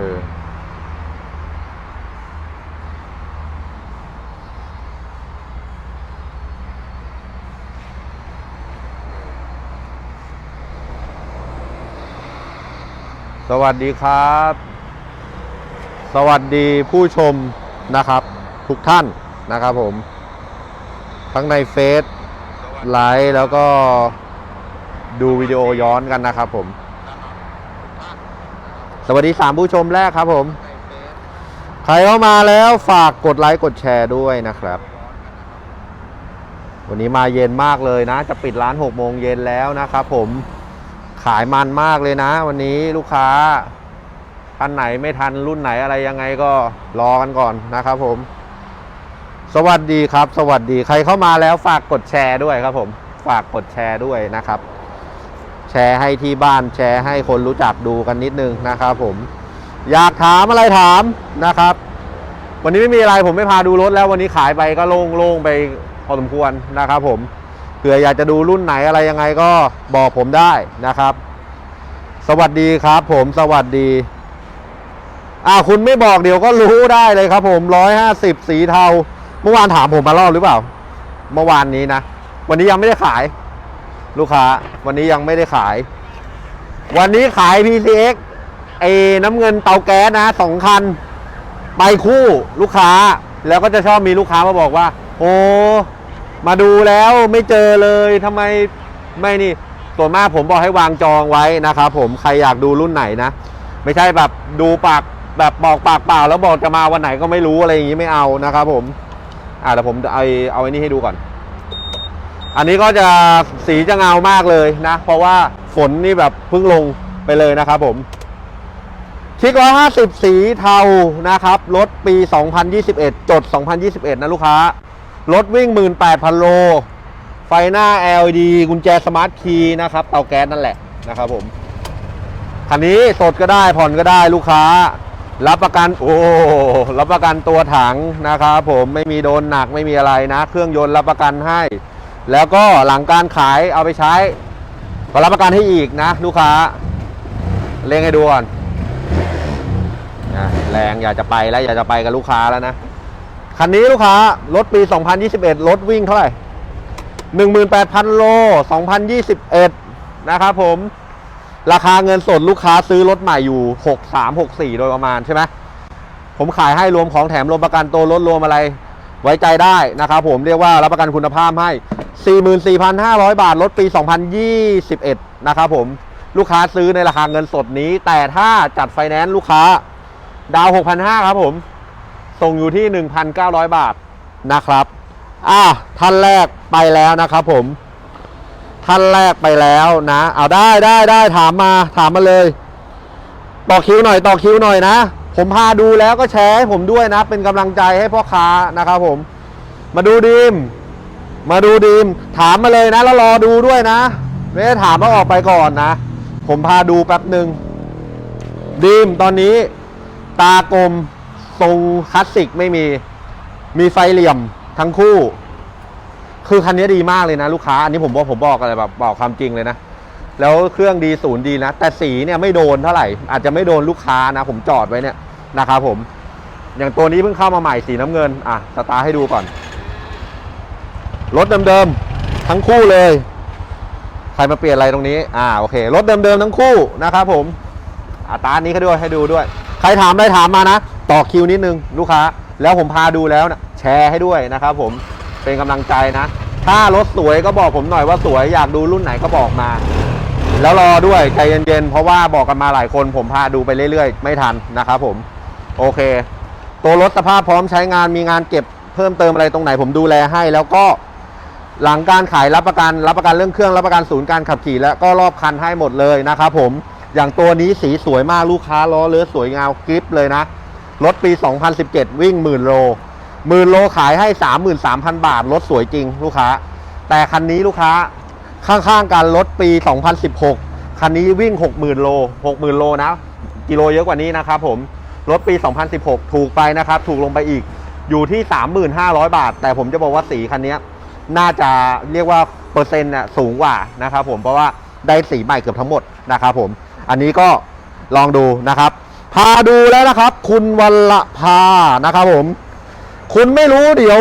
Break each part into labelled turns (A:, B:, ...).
A: อสวัสดีครับ สวัสดีผู้ชมนะครับ ทุกท่านนะครับผม ทั้งในเฟซไลฟ์แล้วก็ดูวิดีโอย้อนกันนะครับผม สวัสดีสามผู้ชมแรกครับผม ใครเข้ามาแล้วฝากกดไลค์กดแชร์ด้วยนะครับ วันนี้มาเย็นมากเลยนะ จะปิดร้าน6โมงเย็นแล้วนะครับผมขายมันมากเลยนะ วันนี้ลูกค้าท่านไหนไม่ทันรุ่นไหนอะไรยังไงก็รอกันก่อนนะครับผม สวัสดีครับ สวัสดีใครเข้ามาแล้วฝากกดแชร์ด้วยครับผม ฝากกดแชร์ด้วยนะครับ แชร์ให้ที่บ้านแชร์ให้คนรู้จักดูกันนิดนึงนะครับผม อยากถามอะไรถามนะครับ วันนี้ไม่มีอะไรผมไม่พาดูรถแล้ววันนี้ขายไปก็โล่งๆไปพอสมควรนะครับผมเผื่ออยากจะดูรุ่นไหนอะไรยังไงก็บอกผมได้นะครับ สวัสดีครับผมสวัสดีอ่าคุณไม่บอกเดี๋ยวก็รู้ได้เลยครับ ผมร้อยห้าสิบสีเทา เมื่อวานถามผมมารอบหรือเปล่า เมื่อวานนี้นะ วันนี้ยังไม่ได้ขาย ลูกค้าวันนี้ยังไม่ได้ขาย วันนี้ขาย PCX ไอ้น้ำเงินเตาแก๊สนะสองคัน ไปคู่ลูกค้าแล้วก็จะชอบมีลูกค้ามาบอกว่า โอ้มาดูแล้วไม่เจอเลยทำไมไม่นี่ส่วนมากผมบอกให้วางจองไว้นะครับผมใครอยากดูรุ่นไหนนะ ไม่ใช่แบบดูปากแบบบอกปากเปล่าแล้วบอกจะมาวันไหนก็ไม่รู้อะไรอย่างนี้ไม่เอานะครับผมอ่าเดี๋ยวผมเอาเอาไอ้นี่ให้ดูก่อน อันนี้ก็จะสีจะเงามากเลยนะ เพราะว่าฝนนี่แบบเพิ่งลงไปเลยนะครับผมชิก150สีเทานะครับ รถปี 2021 จด 2021 นะลูกค้า รถวิ่ง 18,000 โล ไฟหน้า LED กุญแจสมาร์ทคีย์นะครับ เตาแก๊สนั่นแหละนะครับผม คันนี้สดก็ได้ผ่อนก็ได้ลูกค้า รับประกัน โอ้ รับประกันตัวถังนะครับผม ไม่มีโดนหนักไม่มีอะไรนะ เครื่องยนต์รับประกันให้ แล้วก็หลังการขายเอาไปใช้ก็รับประกันให้อีกนะ ลูกค้าเร่งให้ดูก่อนแรงอยากจะไปแล้วอยากจะไปกับลูกค้าแล้วนะ คันนี้ลูกค้ารถปี 2021 รถวิ่งเท่าไหร่ 18,000 โล 2021 นะครับผม ราคาเงินสดลูกค้าซื้อรถใหม่อยู่ 6364 โดยประมาณใช่ไหมผมขายให้รวมของแถมรวมประกันตัวรถรวมอะไร ไว้ใจได้นะครับผมเรียกว่ารับประกันคุณภาพให้ 44,500 บาทรถปี 2021 นะครับผมลูกค้าซื้อในราคาเงินสดนี้ แต่ถ้าจัดไฟแนนซ์ลูกค้า ดาว 6,500 ครับผม ส่งอยู่ที่ 1,900 บาทนะครับ อะท่านแรกไปแล้วนะครับผม ท่านแรกไปแล้วนะ เอาได้ได้ได้ถามมาถามมาเลย ต่อคิวหน่อยต่อคิวหน่อยนะ ผมพาดูแล้วก็แชร์ให้ผมด้วยนะ เป็นกำลังใจให้พ่อค้านะครับผม มาดูดีม มาดูดีมถามมาเลยนะ แล้วรอดูด้วยนะ ไม่ได้ถามว่าออกไปก่อนนะ ผมพาดูแป๊บหนึ่งดีมตอนนี้ ตากลมทรงคลาสสิกไม่มี มีไฟเหลี่ยมทั้งคู่ คือคันนี้ดีมากเลยนะ ลูกค้า อันนี้ผมบอกผมบอกอะไรแบบบอกความจริงเลยนะ แล้วเครื่องดีศูนย์ดีนะ แต่สีเนี่ยไม่โดนเท่าไหร่ อาจจะไม่โดนลูกค้านะ ผมจอดไว้เนี่ยนะครับผม อย่างตัวนี้เพิ่งเข้ามาใหม่สีน้ำเงิน อะ สตาร์ให้ดูก่อน รถเดิมๆทั้งคู่เลย ใครมาเปลี่ยนอะไรตรงนี้ อ่าโอเค รถเดิมๆทั้งคู่นะครับผมอาตาร์ทนี้ให้ด้วยให้ดูด้วย ใครถามได้ถามมานะ ต่อคิวนิดนึงลูกค้า แล้วผมพาดูแล้วนะแชร์ให้ด้วยนะครับผมเป็นกำลังใจนะ ถ้ารถสวยก็บอกผมหน่อยว่าสวยอยากดูรุ่นไหนก็บอกมา แล้วรอด้วยใจเย็นๆเพราะว่าบอกกันมาหลายคน ผมพาดูไปเรื่อยๆ ไม่ทันนะครับผมโอเค ตัวรถสภาพพร้อมใช้งานมีงานเก็บเพิ่มเติมอะไรตรงไหนผมดูแลให้ แล้วก็ หลังการขายรับประกันรับประกันเรื่องเครื่องรับประกันศูนย์การขับขี่แล้วก็รอบคันให้หมดเลยนะครับผมอย่างตัวนี้สีสวยมากลูกค้าล้อเลือสวยงามกริปเลยนะรถปี 2017 วิ่งหมื่นโลหมื่นโลขายให้ 33,000 บาทรถสวยจริงลูกค้า แต่คันนี้ลูกค้าข้างๆกันรถปี 2016 คันนี้วิ่ง 60,000 โล 60,000 โลนะ กิโลเยอะกว่านี้นะครับผมรถปี 2016 ถูกไปนะครับ ถูกลงไปอีกอยู่ที่ 35,000 บาท แต่ผมจะบอกว่าสีคันนี้ น่าจะเรียกว่าเปอร์เซ็นต์น่ะสูงกว่านะครับผมเพราะว่าได้สีใหม่เกือบทั้งหมดนะครับผมอันนี้ก็ลองดูนะครับ พาดูแล้วนะครับ คุณวัลภานะครับผม คุณไม่รู้เดี๋ยว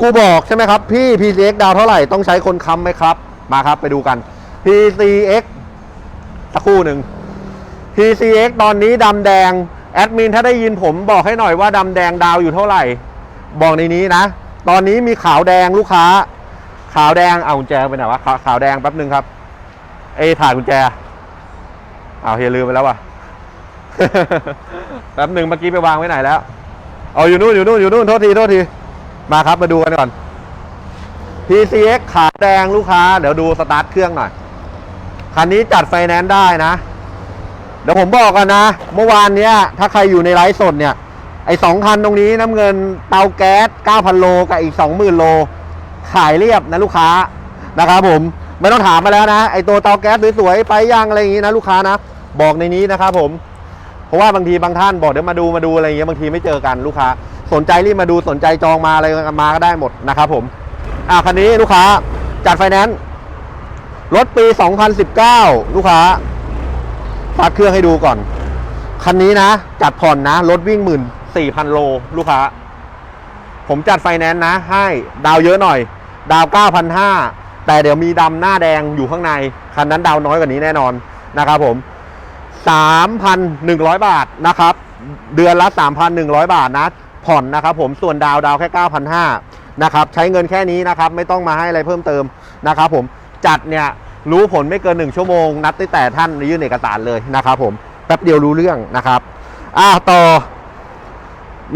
A: กูบอกใช่ไหมครับ พี่ PCX ดาวเท่าไหร่ต้องใช้คนค้ำไหมครับ มาครับไปดูกัน PCX สักคู่หนึ่ง PCX ตอนนี้ดำแดง แอดมินถ้าได้ยินผมบอกให้หน่อยว่าดำแดงดาวอยู่เท่าไหร่ บอกในนี้นะ ตอนนี้มีขาวแดงลูกค้า ขาวแดงเอากุญแจไปไหนวะขาวขาวแดงแป๊บนึงครับเอถ่ายกุญแจเอาเฮียลืมไปแล้ววะแป๊บหนึ่งเมื่อกี้ไปวางไว้ไหนแล้วเอาอยู่นู่นอยู่นู่นอยู่นู่นโทษทีโทษทีมาครับมาดูกันก่อน PCX ขาวแดงลูกค้า เดี๋ยวดูสตาร์ทเครื่องหน่อยคันนี้จัดไฟแนนซ์ได้นะ เดี๋ยวผมบอกกันนะ เมื่อวานเนี้ย ถ้าใครอยู่ในไลฟ์สดเนี่ย ไอ้สองคันตรงนี้น้ำเงินเตาแก๊ส 9,000 โล กับอีก 20,000 โล ขายเรียบนะลูกค้านะครับผม ไม่ต้องถามมาแล้วนะ ไอ้ตัวเตาแก๊สสวยๆ ไปย่างอะไรอย่างงี้นะลูกค้านะ บอกในนี้นะครับผม เพราะว่าบางทีบางท่านบอกเดี๋ยวมาดูมาดูอะไรอย่างเงี้ยบางทีไม่เจอกันลูกค้า สนใจรีบมาดูสนใจจองมาอะไรมาก็ได้หมดนะครับผม อ่าคันนี้ลูกค้าจัดไฟแนนซ์รถปี 2019 ลูกค้าฝากเครื่องให้ดูก่อนคันนี้นะ จัดผ่อนนะ รถวิ่งหมื่น สี่พันโลลูกค้า ผมจัดไฟแนนซ์นะ ให้ดาวเยอะหน่อย ดาว 9,500 แต่เดี๋ยวมีดำหน้าแดงอยู่ข้างใน คันนั้นดาวน้อยกว่านี้แน่นอนนะครับผม 3,100 บาทนะครับ เดือนละ 3,100 บาทนะ ผ่อนนะครับผมส่วนดาวดาวแค่ 9,500 นะครับใช้เงินแค่นี้นะครับ ไม่ต้องมาให้อะไรเพิ่มเติมนะครับผมจัดเนี่ยรู้ผลไม่เกิน 1 ชั่วโมง นัดตั้งแต่ท่านยื่นเอกสารเลยนะครับผมแป๊บเดียวรู้เรื่องนะครับ อะต่อ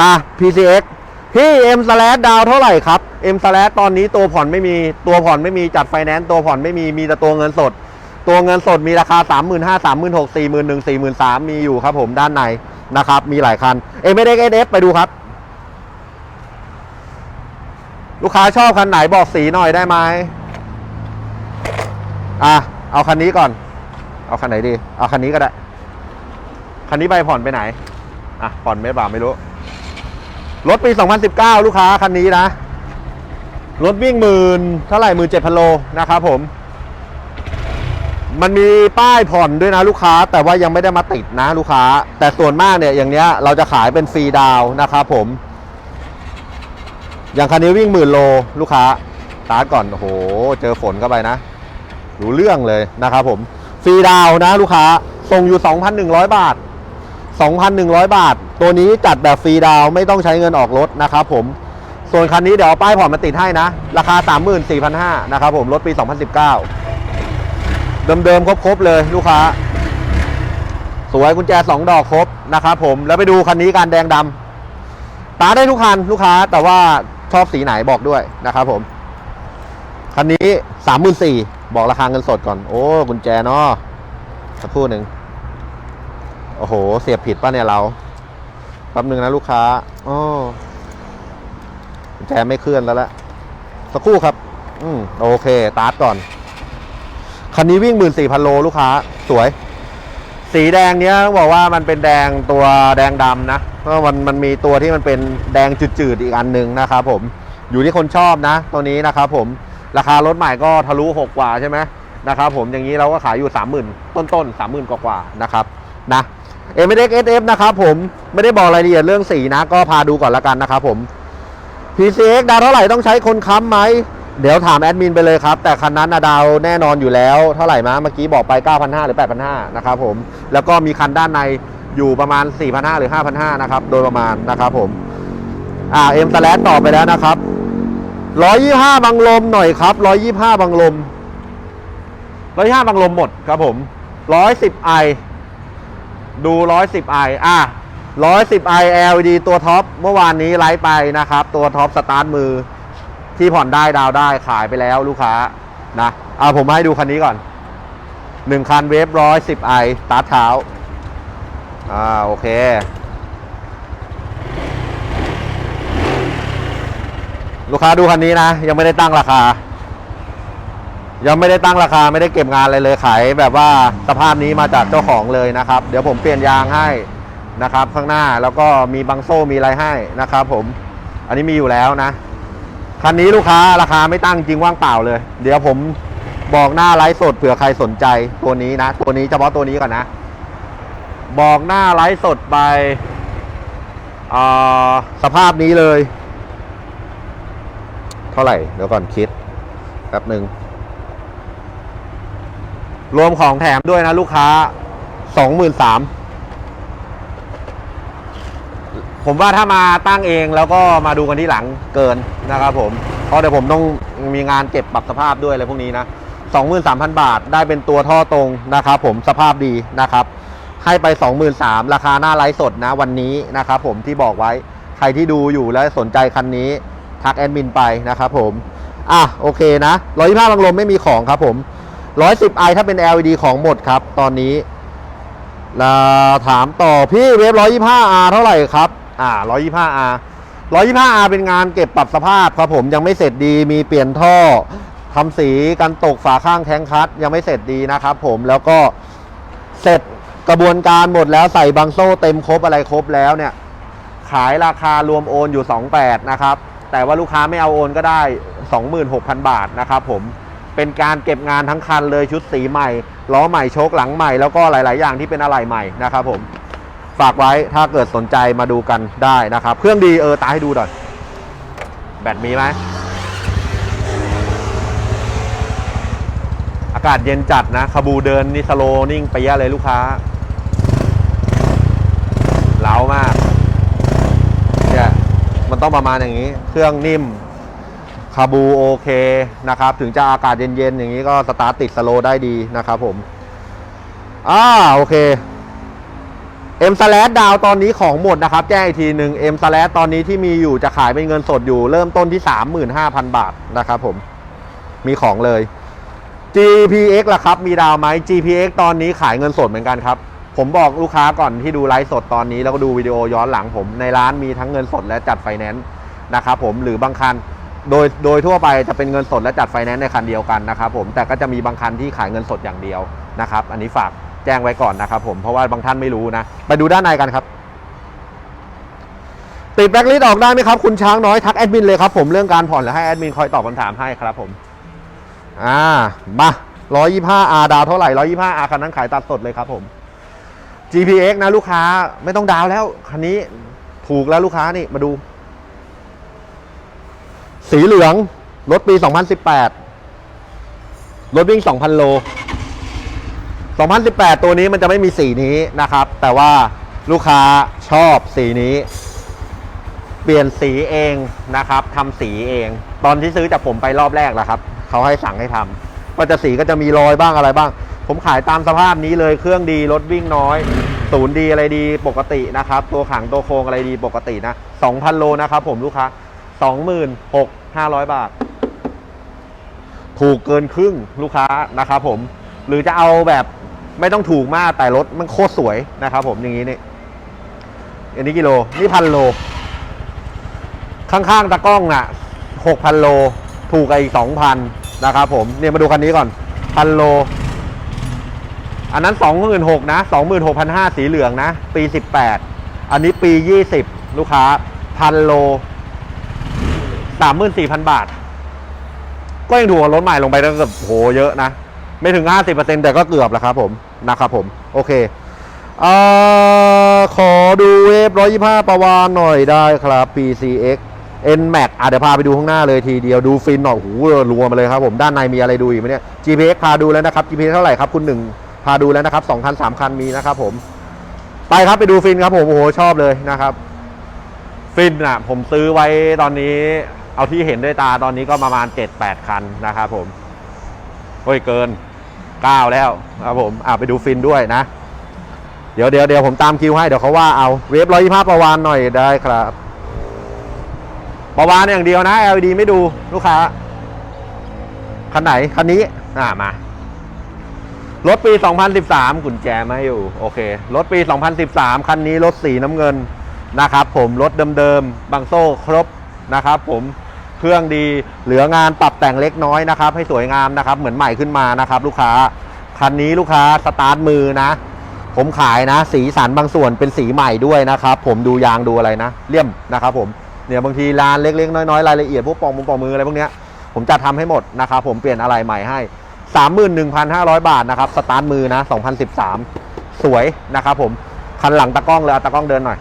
A: มา PCX พี่ M slash ดาวเท่าไหร่ครับ M slash ตอนนี้ตัวผ่อนไม่มีตัวผ่อนไม่มีจัดไฟแนนซ์ตัวผ่อนไม่มีมีแต่ตัวเงินสด ตัวเงินสดมีราคา 3 5 0 0 0 3 6 0 0 0 4 1 0 0 4 3 0 0มีอยู่ครับผมด้านในนะครับ มีหลายคัน m อ x s ไปดูครับ ลูกค้าชอบคันไหนบอกสีหน่อยได้ไหมอะ เอาคันนี้ก่อน เอาคันไหนดี เอาคันนี้ก็ได้ คันนี้ใบผ่อนไปไหน อะ ผ่อนไม่บ่าไม่รู้ รถปี 2019 ลูกค้าคันนี้นะ รถวิ่งหมื่นเท่าไหร่หมื่นเจ็ดพันโลนะครับผม มันมีป้ายผ่อนด้วยนะลูกค้า แต่ว่ายังไม่ได้มาติดนะลูกค้า แต่ส่วนมากเนี่ยอย่างเนี้ยเราจะขายเป็นฟรีดาวนะครับผม อย่างคันนี้วิ่งหมื่นโลลูกค้าตาร์ทก่อนโอ้โห เจอฝนเข้าไปนะ รู้เรื่องเลยนะครับผมฟรีดาวน์นะลูกค้าส่งอยู่ 2,100 บาท 2,100 บาท ตัวนี้จัดแบบฟรีดาวไม่ต้องใช้เงินออกรถนะครับผม ส่วนคันนี้เดี๋ยวป้ายผ่อนมาติดให้นะ ราคา 34,500นะครับผมรถปี 2019 เดิมๆครบๆเลยลูกค้า สวยกุญแจ 2 ดอกครบนะครับผมแล้วไปดูคันนี้การแดงดำตาได้ทุกคันลูกค้าแต่ว่าชอบสีไหนบอกด้วยนะครับผม คันนี้ 34,000บอกราคาเงินสดก่อน โอ้กุญแจเนาะสักครู่หนึ่งโอ้โห เสียบผิดป่ะเนี่ยเรา แป๊บหนึ่งนะลูกค้าอ๋อแจไม่เคลื่อนแล้วละสักครู่ครับ อืมโอเคตาร์ทก่อน คันนี้วิ่งหมื่นสี่พันโลลูกค้า สวย สีแดงเนี้ยบอกว่ามันเป็นแดงตัวแดงดำนะเพราะมันมันมีตัวที่มันเป็นแดงจืดๆอีกอันหนึ่งนะครับผม อยู่ที่คนชอบนะ ตัวนี้นะครับผม ราคารถใหม่ก็ทะลุหกกว่าใช่ไหมนะครับผมอย่างนี้เราก็ขายอยู่สามหมื่นต้นๆสามหมื่นกว่าๆนะครับ นะ เอ็มเอ็กเอสเอฟนะครับผมไม่ได้บอกรายละเอียดเรื่องสีนะ ก็พาดูก่อนละกันนะครับผม PCX ดาวเท่าไหร่ต้องใช้คนค้ำไหม เดี๋ยวถามแอดมินไปเลยครับ แต่คันนั้นนะดาวแน่นอนอยู่แล้ว เท่าไหร่มาเมื่อกี้บอกไป 9,500 หรือ 8,500 นะครับผม แล้วก็มีคันด้านในอยู่ประมาณ 4,500 หรือ 5,500 นะครับ โดยประมาณนะครับผม อ่าเอ็มสแลตต่อไปแล้วนะครับ 125 บังลมหน่อยครับ 125 บังลม 125 บังลมหมดครับผม 110ไอ ดู 110ไออะ 110 i LED ตัวท็อปเมื่อวานนี้ไลฟ์ไปนะครับ ตัวท็อปสตาร์ทมือ ที่ผ่อนได้ดาวได้ขายไปแล้วลูกค้านะเอาผมให้ดูคันนี้ก่อนหนึ่งคันเวฟร้อยสิบไอตาร์ทเท้าอ่าโอเคลูกค้าดูคันนี้นะ ยังไม่ได้ตั้งราคา ยังไม่ได้ตั้งราคาไม่ได้เก็บงานอะไรเลยขายแบบว่าสภาพนี้มาจากเจ้าของเลยนะครับ เดี๋ยวผมเปลี่ยนยางให้นะครับ ข้างหน้าแล้วก็มีบังโซ่มีอะไรให้นะครับ ผมอันนี้มีอยู่แล้วนะคันนี้ลูกค้าราคาไม่ตั้งจริงว่างเปล่าเลย เดี๋ยวผมบอกหน้าไลฟ์สดเผื่อใครสนใจตัวนี้นะ ตัวนี้เฉพาะตัวนี้ก่อนนะ บอกหน้าไลฟ์สดไปอ่าสภาพนี้เลย เท่าไหร่เดี๋ยวก่อนคิดแป๊บหนึ่ง รวมของแถมด้วยนะลูกค้าสองหมื่นสามผมว่าถ้ามาตั้งเองแล้วก็มาดูกันที่หลังเกินนะครับผม เพราะเดี๋ยวผมต้องมีงานเก็บปรับสภาพด้วยอะไรพวกนี้นะ23,000 บาทได้เป็นตัวท่อตรงนะครับผมสภาพดีนะครับ ให้ไป 23,000ราคาหน้าไลฟ์สดนะวันนี้นะครับผมที่บอกไว้ใครที่ดูอยู่แล้วสนใจคันนี้ทักแอดมินไปนะครับผม อะโอเคนะ125บังลมไม่มีของครับผม 110i ถ้าเป็น LED ของหมดครับ ตอนนี้แล้วถามต่อพี่เวฟ 125R เท่าไหร่ครับ อ่า 125R 125R เป็นงานเก็บปรับสภาพครับผมยังไม่เสร็จดีมีเปลี่ยนท่อทำสีกันตกฝาข้างแทงคัดยังไม่เสร็จดีนะครับผมแล้วก็เสร็จกระบวนการหมดแล้วใส่บังโซ่เต็มครบอะไรครบแล้วเนี่ย ขายราคารวมโอนอยู่ 28นะครับแต่ว่าลูกค้าไม่เอาโอนก็ได้ 26,000 บาทนะครับผม เป็นการเก็บงานทั้งคันเลยชุดสีใหม่ล้อใหม่โชคหลังใหม่แล้วก็หลาย ๆ อย่างที่เป็นอะไรใหม่นะครับผมฝากไว้ถ้าเกิดสนใจมาดูกันได้นะครับ เครื่องดีเออตาให้ดูหน่อยแบตมีไหมอากาศเย็นจัดนะขบูเดินนี่สโลนิ่งไปยะเลยลูกค้าเหลามากเนี่ยมันต้องประมาณอย่างนี้ เครื่องนิ่มาบูโอเคนะครับ ถึงจะอากาศเย็นๆ อย่างนี้ก็สตาร์ทติดสโลได้ดีนะครับผมอ่าโอเคเอ็มสแลดดาวตอนนี้ของหมดนะครับ แจ้งอีกทีหนึ่งเอ็มสแลดตอนนี้ที่มีอยู่จะขายเป็นเงินสดอยู่เริ่มต้นที่ 35,000 บาทนะครับผม มีของเลย GPX ล่ะครับ มีดาวไหม GPX ตอนนี้ขายเงินสดเหมือนกันครับ ผมบอกลูกค้าก่อนที่ดูไลฟ์สดตอนนี้แล้วก็ดูวิดีโอย้อนหลังผม ในร้านมีทั้งเงินสดและจัดไฟแนนซ์นะครับผมหรือบางคัน โดยโดยทั่วไปจะเป็นเงินสดและจัดไฟแนนซ์ในคันเดียวกันนะครับผมแต่ก็จะมีบางคันที่ขายเงินสดอย่างเดียวนะครับ อันนี้ฝากแจ้งไว้ก่อนนะครับผมเพราะว่าบางท่านไม่รู้นะ ไปดูด้านในกันครับ ติดแบล็คลิสต์ออกได้ไหมครับ คุณช้างน้อยทักแอดมินเลยครับผมเรื่องการผ่อนแล้วให้แอดมินคอยตอบคำถามให้ครับผมอ่ามา 125R ดาวเท่าไหร่ 125R คันนั้นขายตัดสดเลยครับผม GPX นะลูกค้าไม่ต้องดาวแล้ว คันนี้ถูกแล้วลูกค้านี่มาดู สีเหลือง รถปี 2018 รถวิ่ง 2,000 โล 2018 ตัวนี้มันจะไม่มีสีนี้นะครับ แต่ว่าลูกค้าชอบสีนี้ เปลี่ยนสีเองนะครับทำสีเอง ตอนที่ซื้อจากผมไปรอบแรกแหละครับ เขาให้สั่งให้ทำก็จะสีก็จะมีรอยบ้างอะไรบ้าง ผมขายตามสภาพนี้เลย เครื่องดีรถวิ่งน้อยศูนย์ดีอะไรดีปกตินะครับ ตัวขังตัวโครงอะไรดีปกตินะ 2,000 โลนะครับผมลูกค้า 500 บาท ถูกเกินครึ่งลูกค้านะครับผม หรือจะเอาแบบไม่ต้องถูกมากแต่รถมันโคตรสวยนะครับผมอย่างนี้นี่อันนี้กิโล นี่พันโล ข้างๆตะกล้องน่ะหกพันโล ถูกกับอีกสองพันนะครับผมเนี่ยมาดูคันนี้ก่อนพันโล อันนั้นสองหมื่นหกนะสองหมื่นหกพันห้าสีเหลืองนะ ปีสิบแปดอันนี้ปียี่สิบลูกค้าพันโล สามหมื่นสี่พันบาท ก็ยังถูกกว่ารถใหม่ลงไปตั้งเกือบโหเยอะนะ ไม่ถึงห้าสิบเปอร์เซ็นแต่ก็เกือบแล้วครับผมนะครับผม โอเคเออขอดูเวฟร้อยยี่ห้าประวานหน่อยได้ครับ PCX N Max อะเดี๋ยวพาไปดูข้างหน้าเลยทีเดียวดูฟินหน่อยโอ้โหรวมมาเลยครับผมด้านในมีอะไรดูอีกไหมเนี่ย GPX พาดูแล้วนะครับ GPX เท่าไหร่ครับคุณหนึ่งพาดูแล้วนะครับสองคันสามคันมีนะครับผม ไปครับไปดูฟินครับผมโอ้โหชอบเลยนะครับ ฟินอะผมซื้อไว้ตอนนี้ เอาที่เห็นด้วยตาตอนนี้ก็ประมาณ 7-8 คันนะครับผมเฮ้ยเกิน 9 แล้วครับผมอะไปดูฟินด้วยนะ เดี๋ยวเดี๋ยวเดี๋ยวผมตามคิวให้เดี๋ยวเขาว่าเอาเวฟร้อยยี่ห้าประวานหน่อยได้ครับประวานอย่างเดียวนะ LED ไม่ดูลูกค้าคันไหนคันนี้อ่ามารถปี 2013 กุญแจมาอยู่ โอเค รถปี 2013 คันนี้รถสีน้ำเงินนะครับผม รถเดิมๆ บางโซ่ครบนะครับผม เครื่องดี เหลืองานปรับแต่งเล็กน้อยนะครับ ให้สวยงามนะครับ เหมือนใหม่ขึ้นมานะครับ ลูกค้า คันนี้ลูกค้าสตาร์ทมือนะ ผมขายนะ สีสันบางส่วนเป็นสีใหม่ด้วยนะครับ ผมดูยางดูอะไรนะ เลี่ยมนะครับ ผม เนี่ยบางทีลานเล็กๆน้อยๆรายละเอียดพวกปองมุมปองมืออะไรพวกเนี้ย ผมจะทำให้หมดนะครับ ผมเปลี่ยนอะไรใหม่ให้ 31,500 บาทนะครับ สตาร์ทมือนะ 2013 สวยนะครับ ผม คันหลังตะกล้องเลยตะกล้องเดินหน่อย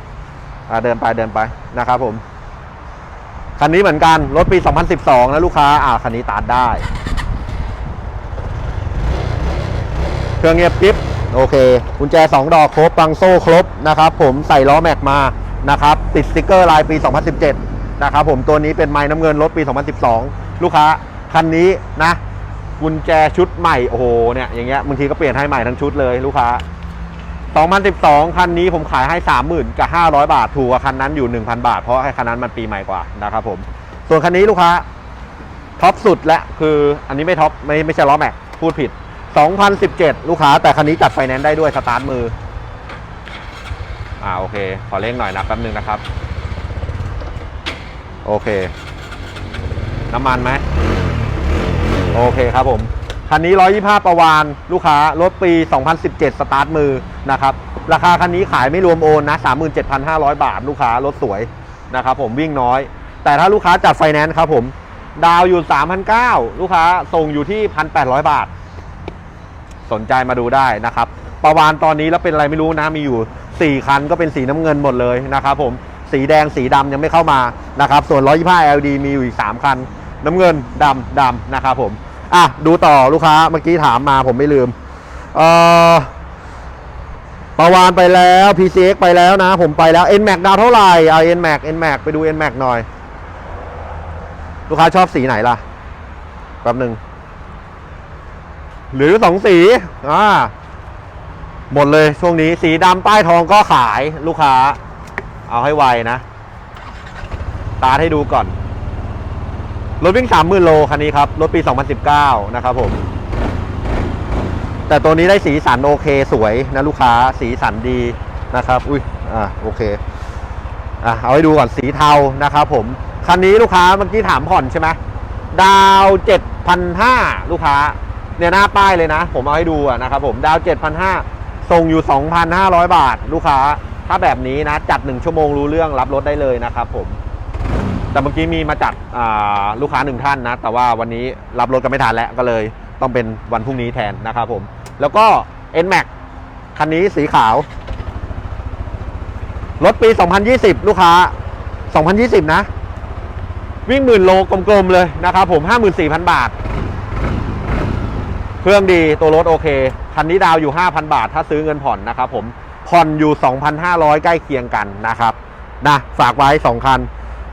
A: อเดินไปเดินไปนะครับผม คันนี้เหมือนกัน รถปี 2012 นะลูกค้า อ่า คันนี้ตัดได้ เครื่องเงียบกิ๊บ โอเค กุญแจ 2 ดอกครบบังโซ่ครบนะครับ ผมใส่ล้อแม็กมา นะครับ ติดสติกเกอร์ลายปี 2017 นะครับผม ตัวนี้เป็นไม้น้ำเงินรถปี 2012 ลูกค้า คันนี้นะ กุญแจชุดใหม่ โอ้โห เนี่ย อย่างเงี้ย บางทีก็เปลี่ยนให้ใหม่ทั้งชุดเลยลูกค้า 2012 คันนี้ผมขายให้ 30,000 กับ 500 บาท ถูกกว่าคันนั้นอยู่ 1,000 บาท เพราะไอ้คันนั้นมันปีใหม่กว่านะครับผม ส่วนคันนี้ลูกค้าท็อปสุดและคืออันนี้ไม่ท็อปไม่ไม่ใช่ล้อแม็กพูดผิด 2017 ลูกค้า แต่คันนี้จัดไฟแนนซ์ได้ด้วยสตาร์ทมือ อ่าโอเค ขอเร่งหน่อยนะแป๊บนึงนะครับ โอเค น้ำมันไหม โอเคครับผม คันนี้ 125 ประวาน ลูกค้ารถปี 2017 สตาร์ทมือนะครับ ราคาคันนี้ขายไม่รวมโอนนะ 37,500 บาท ลูกค้ารถสวยนะครับผมวิ่งน้อย แต่ถ้าลูกค้าจัดไฟแนนซ์ครับผมดาวอยู่ 3,900 ลูกค้าส่งอยู่ที่ 1,800 บาท สนใจมาดูได้นะครับ ประวานตอนนี้แล้วเป็นอะไรไม่รู้นะ มีอยู่ 4 คันก็เป็นสีน้ำเงินหมดเลยนะครับผม สีแดงสีดำยังไม่เข้ามานะครับ ส่วน 125 LD มีอยู่อีก 3 คัน น้ำเงินดำดำนะครับผม อะดูต่อลูกค้าเมื่อกี้ถามมาผมไม่ลืมเอ่อประวานไปแล้ว PCX ไปแล้วนะ ผมไปแล้ว NMAX ดาวเท่าไหร่เอา NMAX NMAX ไปดู NMAX หน่อย ลูกค้าชอบสีไหนล่ะแป๊บหนึ่งหรือสองสีอ่าหมดเลยช่วงนี้สีดำป้ายทองก็ขายลูกค้า เอาให้ไวนะ ตาให้ดูก่อน รถวิ่ง 30,000 โลคันนี้ครับ รถปี 2019 นะครับผม แต่ตัวนี้ได้สีสันโอเคสวยนะลูกค้าสีสันดีนะครับ อุ้ยอ่าโอเคอะเอาให้ดูก่อนสีเทานะครับผม คันนี้ลูกค้าเมื่อกี้ถามผ่อนใช่ไหมดาว7,500 ลูกค้า เนี่ยหน้าป้ายเลยนะ ผมเอาให้ดูนะครับผมดาว7,500 ส่งอยู่ 2,500 บาท ลูกค้า ถ้าแบบนี้นะ จัด 1 ชั่วโมงรู้เรื่องรับรถได้เลยนะครับผม แต่เมื่อกี้มีมาจัดลูกค้าหนึ่งท่านนะ แต่ว่าวันนี้รับรถกันไม่ทันแล้วก็เลยต้องเป็นวันพรุ่งนี้แทนนะครับผม แล้วก็ NMAX คันนี้สีขาว รถปี 2020 ลูกค้า 2020 นะ วิ่งหมื่นโลกลมๆเลยนะครับผม 54,000 บาท เครื่องดีตัวรถโอเค คันนี้ดาวอยู่ 5,000 บาท ถ้าซื้อเงินผ่อนนะครับผม ผ่อนอยู่ 2,500 ใกล้เคียงกันนะครับนะฝากไว้ 2 คัน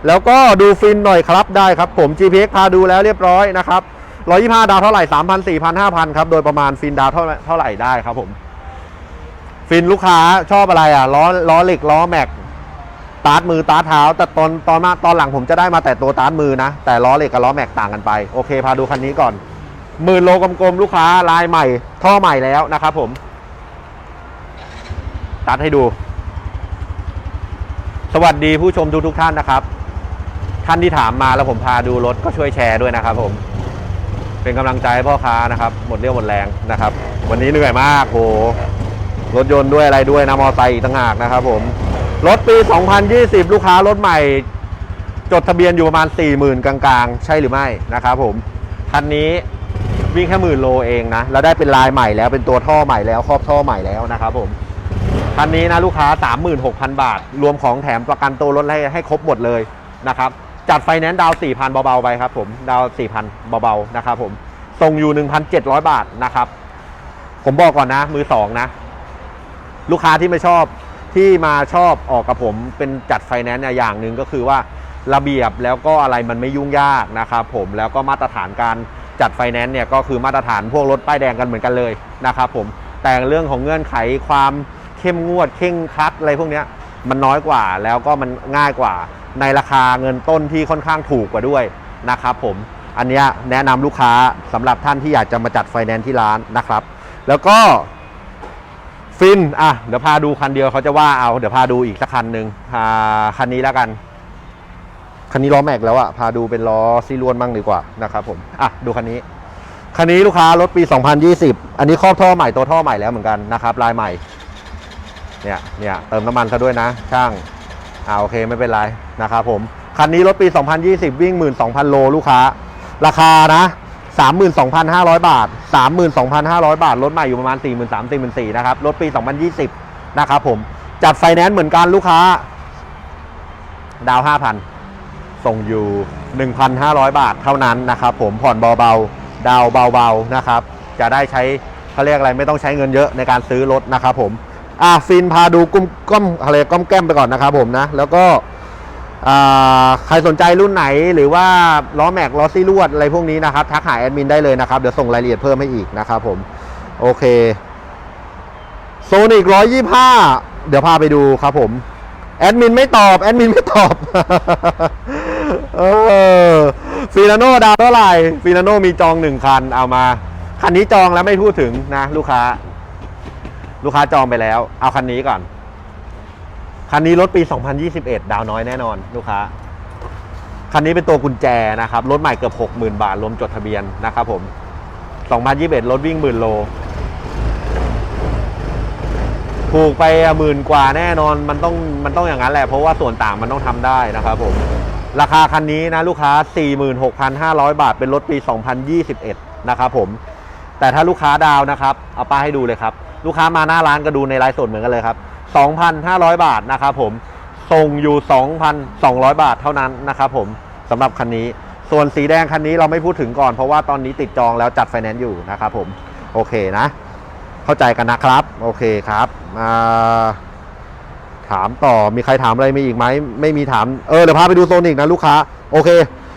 A: แล้วก็ดูฟินหน่อยครับได้ครับผม GPX พาดูแล้วเรียบร้อยนะครับ125 ดาวเท่าไหร่ 3,000 4,000 5,000 ครับ โดยประมาณฟินดาวเท่าเท่าไหร่ได้ครับผม ฟินลูกค้าชอบอะไรอะล้อล้อเหล็กล้อแม็กตาร์ทมือตาร์ทเท้า แต่ตอนตอนมาตอนหลังผมจะได้มาแต่ตัวตาร์ทมือนะ แต่ล้อเหล็กกับล้อแม็กต่างกันไป โอเค พาดูคันนี้ก่อนหมื่นโลกลมๆลูกค้าลายใหม่ ท่อใหม่แล้วนะครับผม ตัดให้ดู สวัสดีผู้ชมทุกทุกท่านนะครับ ท่านที่ถามมาแล้วผมพาดูรถก็ช่วยแชร์ด้วยนะครับผม เป็นกำลังใจให้พ่อค้านะครับ หมดเรี่ยวหมดแรงนะครับ วันนี้เหนื่อยมากโหรถยนต์ด้วยอะไรด้วยนะมอไซค์อีกต่างหากนะครับผม รถปี 2020 ลูกค้ารถใหม่ จดทะเบียนอยู่ประมาณ 40,000 กลางๆ ใช่หรือไม่นะครับผม คันนี้วิ่งแค่หมื่นโลเองนะ แล้วได้เป็นลายใหม่แล้วเป็นตัวท่อใหม่แล้วครอบท่อใหม่แล้วนะครับผมคันนี้นะลูกค้า 36,000 บาท รวมของแถมประกันตัวรถให้ให้ครบหมดเลยนะครับ จัดไฟแนนซ์ดาว4,000เบาๆไปครับผมดาว4,000เบาๆนะครับผมส่งอยู่1,700บาทนะครับ ผมบอกก่อนนะ มือสองนะ ลูกค้าที่ไม่ชอบที่มาชอบออกกับผมเป็นจัดไฟแนนซ์เนี่ยอย่างหนึ่งก็คือว่าระเบียบแล้วก็อะไรมันไม่ยุ่งยากนะครับผมแล้วก็มาตรฐานการจัดไฟแนนซ์เนี่ยก็คือมาตรฐานพวกรถป้ายแดงกันเหมือนกันเลยนะครับผมแต่เรื่องของเงื่อนไขความเข้มงวดเข่งคัดอะไรพวกนี้มันน้อยกว่าแล้วก็มันง่ายกว่า ในราคาเงินต้นที่ค่อนข้างถูกกว่าด้วยนะครับผมอันนี้แนะนำลูกค้าสำหรับท่านที่อยากจะมาจัดไฟแนนซ์ที่ร้านนะครับ แล้วก็ฟินอะเดี๋ยวพาดูคันเดียวเขาจะว่าเอาเดี๋ยวพาดูอีกสักคันหนึ่งพาคันนี้แล้วกัน คันนี้ล้อแม็กแล้วอะพาดูเป็นล้อซีรวนบ้างดีกว่านะครับผมอะดูคันนี้ คันนี้ลูกค้ารถปี 2020 อันนี้ครอบท่อใหม่ตัวท่อใหม่แล้วเหมือนกันนะครับลายใหม่เนี่ยเนี่ยเติมน้ำมันซะด้วยนะ ช่าง อ่าโอเคไม่เป็นไรนะครับผม คันนี้รถปี 2020 วิ่ง 12,000 โลลูกค้า ราคานะ 32,500 บาท 32,500 บาท รถใหม่อยู่ประมาณ 43,000 44,000นะครับ รถปี 2020 นะครับผม จัดไฟแนนซ์เหมือนกันลูกค้า ดาวห้าพันส่งอยู่ 1,500 บาทเท่านั้นนะครับผม ผ่อนเบาๆ ดาวเบาๆ นะครับ จะได้ใช้เขาเรียกอะไรไม่ต้องใช้เงินเยอะในการซื้อรถนะครับผม อะฟินพาดูกุ้มก้มอะไรก้มแก้มไปก่อนนะครับผมนะ แล้วก็ใครสนใจรุ่นไหนหรือว่าล้อแม็กล้อซี่ลวดอะไรพวกนี้นะครับ ทักหาแอดมินได้เลยนะครับ เดี๋ยวส่งรายละเอียดเพิ่มให้อีกนะครับผม โอเคโซนิกร้อยยี่ห้าเดี๋ยวพาไปดูครับผม แอดมินไม่ตอบ แอดมินไม่ตอบเออฟีลาโน่ดาวเท่าไหร่ฟีลาโน่มีจองหนึ่งคันเอามา คันนี้จองแล้วไม่พูดถึงนะ ลูกค้า ลูกค้าจองไปแล้ว เอาคันนี้ก่อน คันนี้รถปี 2021 ดาวน้อยแน่นอน ลูกค้า คันนี้เป็นตัวกุญแจนะครับ รถใหม่เกือบ 60,000 บาท รวมจดทะเบียนนะครับผม 2021 รถวิ่งหมื่นโล ถูกไปหมื่นกว่าแน่นอน มันต้องมันต้องอย่างนั้นแหละ เพราะว่าส่วนต่างมันต้องทำได้นะครับผม ราคาคันนี้นะลูกค้า 46,500 บาท เป็นรถปี 2021 นะครับผม แต่ถ้าลูกค้าดาวนะครับ เอาป้ายให้ดูเลยครับ ลูกค้ามาหน้าร้านก็ดูในไลฟ์สดเหมือนกันเลยครับ 2,500 บาทนะครับผมส่งอยู่ 2,200 บาทเท่านั้นนะครับผมสำหรับคันนี้ ส่วนสีแดงคันนี้เราไม่พูดถึงก่อนเพราะว่าตอนนี้ติดจองแล้วจัดไฟแนนซ์อยู่นะครับผมโอเคนะ เข้าใจกันนะครับ โอเคครับอ่าถามต่อมีใครถามอะไรมีอีกไหมไม่มีถามเออเดี๋ยวพาไปดูโซนิกนะลูกค้าโอเค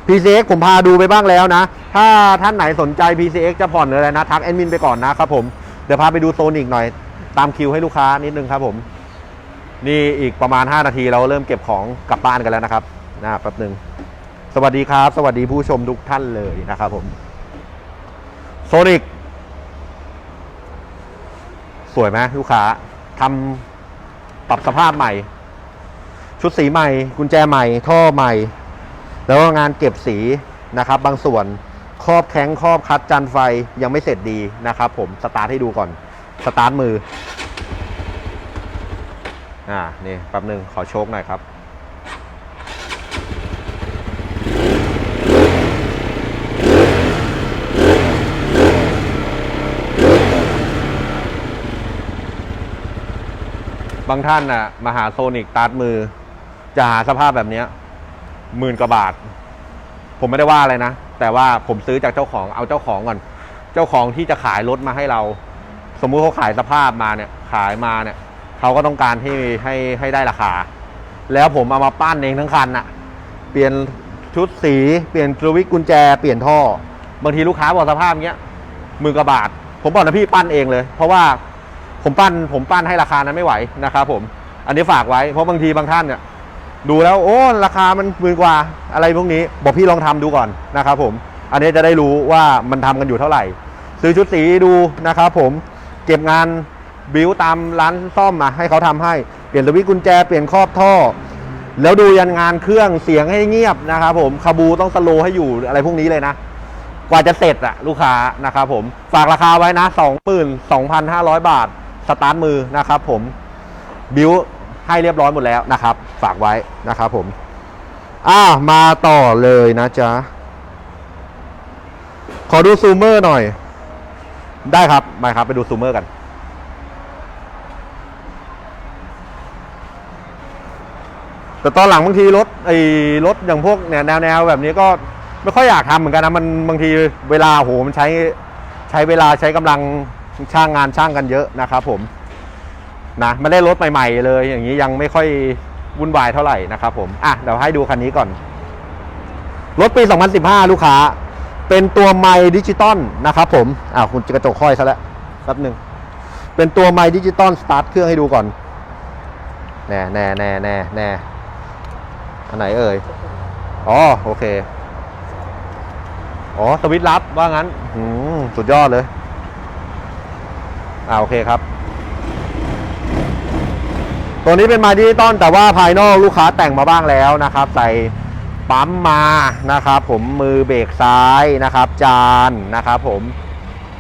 A: PCX ผมพาดูไปบ้างแล้วนะ ถ้าท่านไหนสนใจ PCX จะผ่อนหรืออะไรนะ ทักแอดมินไปก่อนนะครับผม เดี๋ยวพาไปดูโซนิกหน่อย ตามคิวให้ลูกค้านิดนึงครับผม นี่อีกประมาณ 5 นาทีเราเริ่มเก็บของกลับบ้านกันแล้วนะครับนะแป๊บหนึ่งสวัสดีครับ สวัสดีผู้ชมทุกท่านเลยนะครับผมโซนิกสวยไหมลูกค้าทำปรับสภาพใหม่ ชุดสีใหม่ กุญแจใหม่ ท่อใหม่ แล้วก็งานเก็บสีนะครับ บางส่วน รอบแข้งครอบคัดจันไฟยังไม่เสร็จดีนะครับผมสตาร์ทให้ดูก่อนสตาร์ทมืออ่านี่แป๊บหนึ่งขอโชคหน่อยครับบางท่านน่ะมาหาโซนิกตาร์ทมือ จะหาสภาพแบบนี้หมื่นกว่าบาท ผมไม่ได้ว่าอะไรนะ แต่ว่าผมซื้อจากเจ้าของเอาเจ้าของก่อน เจ้าของที่จะขายรถมาให้เรา สมมุติเขาขายสภาพมาเนี่ยขายมาเนี่ยเขาก็ต้องการให้ให้ให้ได้ราคา แล้วผมเอามาปั้นเองทั้งคันน่ะ เปลี่ยนชุดสีเปลี่ยนสวิตช์กุญแจเปลี่ยนท่อบางทีลูกค้าบอกสภาพเงี้ยมื่นกว่าบาทผมบอกนะพี่ปั้นเองเลย เพราะว่าผมปั้นผมปั้นให้ราคานั้นไม่ไหวนะครับผม อันนี้ฝากไว้เพราะบางทีบางท่านเนี่ย ดูแล้วโอ้ราคามันหมื่นกว่าอะไรพวกนี้ บอกพี่ลองทำดูก่อนนะครับผม อันนี้จะได้รู้ว่ามันทำกันอยู่เท่าไหร่ ซื้อชุดสีดูนะครับผมเก็บงานบิวตามร้านซ่อมมาให้เขาทำให้เปลี่ยนสวิตช์กุญแจเปลี่ยนครอบท่อ แล้วดูยันงานเครื่องเสียงให้เงียบนะครับผมคาบูต้องสโลให้อยู่อะไรพวกนี้เลยนะ กว่าจะเสร็จอะลูกค้านะครับผมฝากราคาไว้นะ 22,500 บาท สตาร์ทมือนะครับผมบิว ให้เรียบร้อยหมดแล้วนะครับ ฝากไว้นะครับผมอ่ามาต่อเลยนะจ๊ะ ขอดูซูมเมอร์หน่อย ได้ครับมาครับไปดูซูมเมอร์กัน แต่ตอนหลังบางทีรถไอ้รถอย่างพวกเนี่ยแนวแนวแบบนี้ก็ไม่ค่อยอยากทำเหมือนกันนะมันบางทีเวลาโหมันใช้ใช้เวลาใช้กำลังช่างงานช่างกันเยอะนะครับผม นะไม่ได้รถใหม่ ๆ เลยอย่างนี้ยังไม่ค่อยวุ่นวายเท่าไหร่นะครับผมอะเดี๋ยวให้ดูคันนี้ก่อน รถปี 2015 ลูกค้า เป็นตัวไมดิจิตอลนะครับผมอ้าวคุณกระจกค่อยซะแล้วแป๊บหนึ่งเป็นตัวไมดิจิตอลสตาร์ทเครื่องให้ดูก่อนแน่แน่แน่แน่แน่อันไหนเอ่ยอ๋อโอเคอ๋อสวิตช์ลับว่างั้นอืมสุดยอดเลย อ่าโอเคครับ ตัวนี้เป็นไมค์ดิจิตอลแต่ว่าภายนอกลูกค้าแต่งมาบ้างแล้วนะครับ ใส่ปั๊มมานะครับ ผมมือเบรกซ้ายนะครับ จานนะครับผม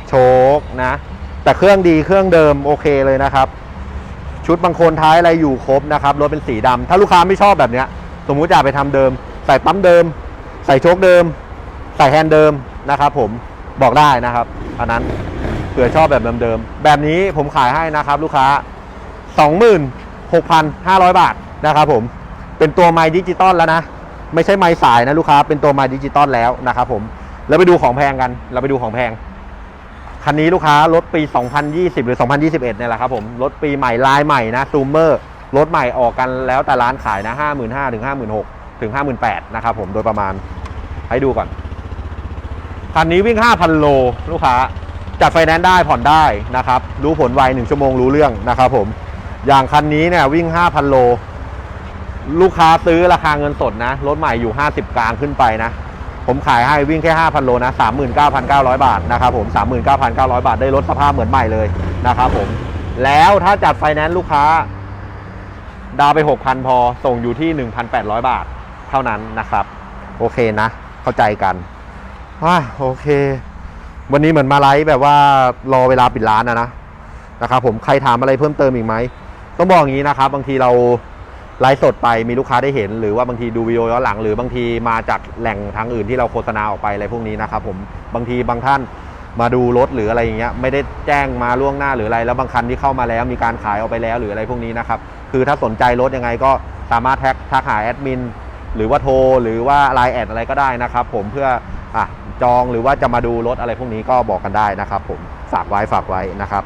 A: โชคนะ แต่เครื่องดีเครื่องเดิมโอเคเลยนะครับ ชุดบางคนท้ายอะไรอยู่ครบนะครับรถเป็นสีดำถ้าลูกค้าไม่ชอบแบบเนี้ย สมมุติอยากไปทำเดิม ใส่ปั๊มเดิม ใส่โชคเดิม ใส่แฮนด์เดิมนะครับ ผมบอกได้นะครับอันนั้นเผื่อชอบแบบเดิมๆแบบนี้ผมขายให้นะครับ ลูกค้า 6,500 บาทนะครับผมเป็นตัวไมค์ดิจิตอลแล้วนะไม่ใช่ไมค์สายนะลูกค้าเป็นตัวไมค์ดิจิตอลแล้วนะครับผมแล้วไปดูของแพงกัน เราไปดูของแพงคันนี้ลูกค้ารถปี 2020 หรือ 2021เนี่ยแหละครับผมรถปีใหม่ลายใหม่นะซูมเมอร์รถใหม่ออกกันแล้วแต่ร้านขายนะ 55,000ถึง56,000ถึง58,000นะครับผมโดยประมาณให้ดูก่อนคันนี้วิ่ง 5,000 โลลูกค้าจัดไฟแนนซ์ได้ผ่อนได้นะครับรู้ผลไว1ชั่วโมงรู้เรื่องนะครับผม อย่างคันนี้เนี่ยวิ่ง 5,000 โล ลูกค้าซื้อราคาเงินสดนะ รถใหม่อยู่ 50 กลางขึ้นไปนะ ผมขายให้วิ่งแค่ 5,000 โลนะ 39,900 บาทนะครับผม 39,900 บาทได้รถสภาพเหมือนใหม่เลยนะครับผม แล้วถ้าจัดไฟแนนซ์ลูกค้า ดาวไป 6,000 พอ ส่งอยู่ที่ 1,800 บาท เท่านั้นนะครับ โอเคนะ เข้าใจกันอ่าโอเค วันนี้เหมือนมาไลฟ์แบบว่ารอเวลาปิดร้านนะนะนะครับผมใครถามอะไรเพิ่มเติมอีกไหม ต้องบอกอย่างนี้นะครับ บางทีเราไลฟ์สดไปมีลูกค้าได้เห็น หรือว่าบางทีดูวิดีโอย้อนหลัง หรือบางทีมาจากแหล่งทางอื่นที่เราโฆษณาออกไปอะไรพวกนี้นะครับผมบางทีบางท่านมาดูรถหรืออะไรอย่างเงี้ยไม่ได้แจ้งมาล่วงหน้าหรืออะไร แล้วบางคันที่เข้ามาแล้วมีการขายออกไปแล้วหรืออะไรพวกนี้นะครับคือถ้าสนใจรถยังไงก็สามารถแท็กทักหาแอดมินหรือว่าโทรหรือว่าไลน์แอดอะไรก็ได้นะครับผมเพื่ออะจองหรือว่าจะมาดูรถอะไรพวกนี้ก็บอกกันได้นะครับ ผมฝากไว้ฝากไว้นะครับ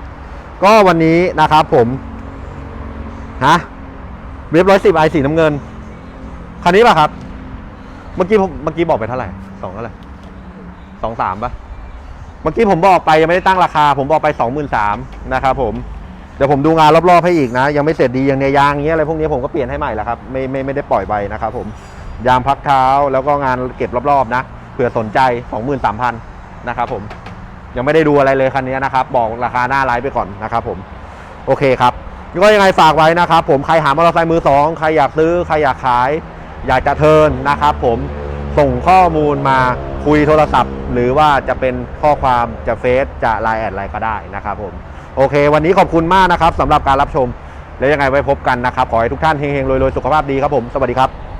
A: ก็วันนี้นะครับผม ฮะเว็บร้อยสิบไอสีน้ำเงิน คันนี้ป่ะครับ เมื่อกี้ผมเมื่อกี้บอกไปเท่าไหร่สองเท่าไหร่สองสามป่ะ เมื่อกี้ผมบอกไปยังไม่ได้ตั้งราคา ผมบอกไปสองหมื่นสามนะครับผม เดี๋ยวผมดูงานรอบๆให้อีกนะ ยังไม่เสร็จดีย่างเนียยางเงี้ยอะไรพวกนี้ผมก็เปลี่ยนให้ใหม่แล้วครับ ไม่ไม่ไม่ได้ปล่อยไปนะครับผมยางพักเท้าแล้วก็งานเก็บรอบๆนะเผื่อสนใจสองหมื่นสามพันนะครับผมยังไม่ได้ดูอะไรเลยคันนี้นะครับ บอกราคาหน้าไลฟ์ไปก่อนนะครับผม โอเคครับ ก็ยังไงฝากไว้นะครับผมใครหามอเตอร์ไซค์มือสองใครอยากซื้อ ใครอยากขาย อยากจะเทินนะครับผมส่งข้อมูลมาคุยโทรศัพท์ หรือว่าจะเป็นข้อความจะเฟซจะไลน์แอดอะไรก็ได้นะครับผมโอเค วันนี้ขอบคุณมากนะครับสำหรับการรับชม แล้วยังไงไว้พบกันนะครับ ขอให้ทุกท่านเฮงๆรวยๆ สุขภาพดีครับผม สวัสดีครับ